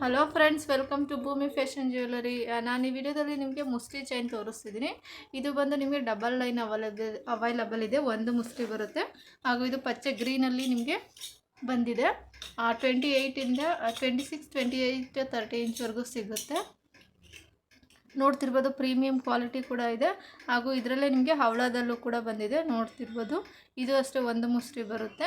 Hello friends welcome to Bhoomi fashion jewellery ನಾನು ಈ ವಿಡಿಯೋದಲ್ಲಿ ನಿಮಗೆ ಮುಸ್ಲಿ ಚೈನ್ ತೋರಿಸ್ತಿದ್ದೀನಿ. ಇದು ಬಂದು ನಿಮಗೆ ಡಬಲ್ ಲೈನ್ ಅವೈಲಬಲ್ ಅವೈಲಬಲ್ ಇದೆ. ಒಂದು ಮುಸ್ಲಿ ಬರುತ್ತೆ. ಹಾಗೂ ಇದು ಪಚ್ಚೆ ಗ್ರೀನಲ್ಲಿ ನಿಮಗೆ ಬಂದಿದೆ. Twenty ಏಯ್ಟಿಂದ twenty six twenty eight thirty ಇಂಚ್ವರೆಗೂ ಸಿಗುತ್ತೆ. ನೋಡ್ತಿರ್ಬೋದು ಪ್ರೀಮಿಯಂ ಕ್ವಾಲಿಟಿ ಕೂಡ ಇದೆ. ಹಾಗೂ ಇದರಲ್ಲೇ ನಿಮಗೆ ಹವಳದಲ್ಲೂ ಕೂಡ ಬಂದಿದೆ, ನೋಡ್ತಿರ್ಬೋದು. ಇದು ಅಷ್ಟೇ ಒಂದು ಮುಸ್ರಿ ಬರುತ್ತೆ.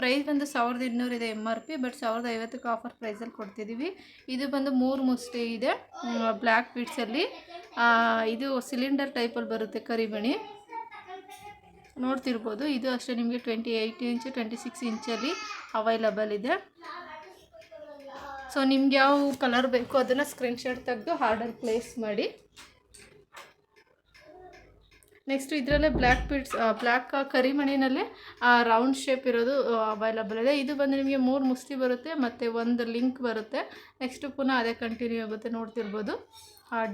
ಪ್ರೈಸ್ ಬಂದು ಸಾವಿರದ ಇನ್ನೂರಿದೆ ಎಂ ಆರ್ ಪಿ ಬಟ್ ಸಾವಿರದ ಐವತ್ತಕ್ಕೆ ಆಫರ್ ಪ್ರೈಸಲ್ಲಿ ಕೊಡ್ತಿದ್ದೀವಿ ಇದು ಬಂದು ಮೂರು ಮುಸ್ರಿ ಇದೆ ಬ್ಲ್ಯಾಕ್ ಬೀಡ್ಸಲ್ಲಿ ಇದು ಸಿಲಿಂಡರ್ ಟೈಪಲ್ಲಿ ಬರುತ್ತೆ ಕರಿಬಣಿ. ನೋಡ್ತಿರ್ಬೋದು, ಇದು ಅಷ್ಟೇ ನಿಮಗೆ twenty eight inch twenty six ಇಂಚಲ್ಲಿ available ಇದೆ. ಸೊ ನಿಮ್ಗೆ ಯಾವ ಕಲರ್ ಬೇಕು ಅದನ್ನು ಸ್ಕ್ರೀನ್ಶಾಟ್ ತೆಗೆದು ಆರ್ಡರ್ ಪ್ಲೇಸ್ ಮಾಡಿ. ನೆಕ್ಸ್ಟ್ ಇದರಲ್ಲೇ ಬ್ಲ್ಯಾಕ್ ಪಿಟ್ಸ್ ಬ್ಲ್ಯಾಕ್ ಕರಿಮಣಿನಲ್ಲೇ ರೌಂಡ್ ಶೇಪ್ ಇರೋದು ಅವೈಲಬಲ್ ಇದೆ. ಇದು ಬಂದು ನಿಮಗೆ ಮೂರು ಮುಸ್ತಿ ಬರುತ್ತೆ, ಮತ್ತು ಒಂದು ಲಿಂಕ್ ಬರುತ್ತೆ. ನೆಕ್ಸ್ಟು ಪುನಃ ಅದೇ ಕಂಟಿನ್ಯೂ ಆಗುತ್ತೆ ನೋಡ್ತಿರ್ಬೋದು.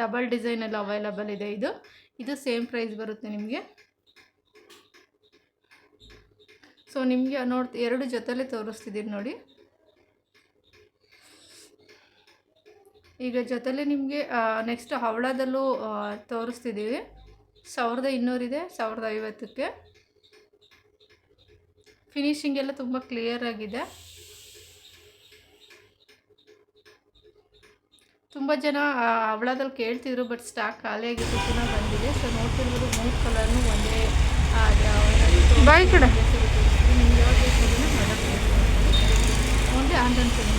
ಡಬಲ್ ಡಿಸೈನಲ್ಲಿ ಅವೈಲಬಲ್ ಇದೆ ಇದು. ಇದು ಸೇಮ್ ಪ್ರೈಸ್ ಬರುತ್ತೆ ನಿಮಗೆ. ಸೊ ನಿಮಗೆ ನೋಡ್ತಿ ಎರಡು ಜೊತೆಲೇ ತೋರಿಸ್ತಿದ್ದೀನಿ ನೋಡಿ. ಈಗ ಜೊತೆಲಿ ನಿಮಗೆ ನೆಕ್ಸ್ಟ್ ಹವಳದಲ್ಲೂ ತೋರಿಸ್ತಿದ್ದೀವಿ ಸಾವಿರದ ಇನ್ನೂರಿದೆ ಸಾವಿರದ ಐವತ್ತಕ್ಕೆ. ಫಿನಿಶಿಂಗ್ ಎಲ್ಲ ತುಂಬ ಕ್ಲಿಯರ್ ಆಗಿದೆ. ತುಂಬ ಜನ ಹವಳದಲ್ಲಿ ಕೇಳ್ತಿದ್ರು ಬಟ್ ಸ್ಟಾಕ್ ಖಾಲಿ ಆಗಿದ್ದು ಪುನಃ ಬಂದಿದೆ. ಸೊ ನೋಡ್ತಿರ್ಬೋದು ಮೂರು ಕಲರ್ನು ಒಂದೇ ಬಾಯ್ ಕಡೆ ನಿಮ್ಗೆ ಯಾವ್ದು ಬೇಕು ಅದನ್ನು ಓನ್ಲಿ ಆನ್ಲೈನ್ ಪೇಮೆಂಟ್ ಮಾತ್ರ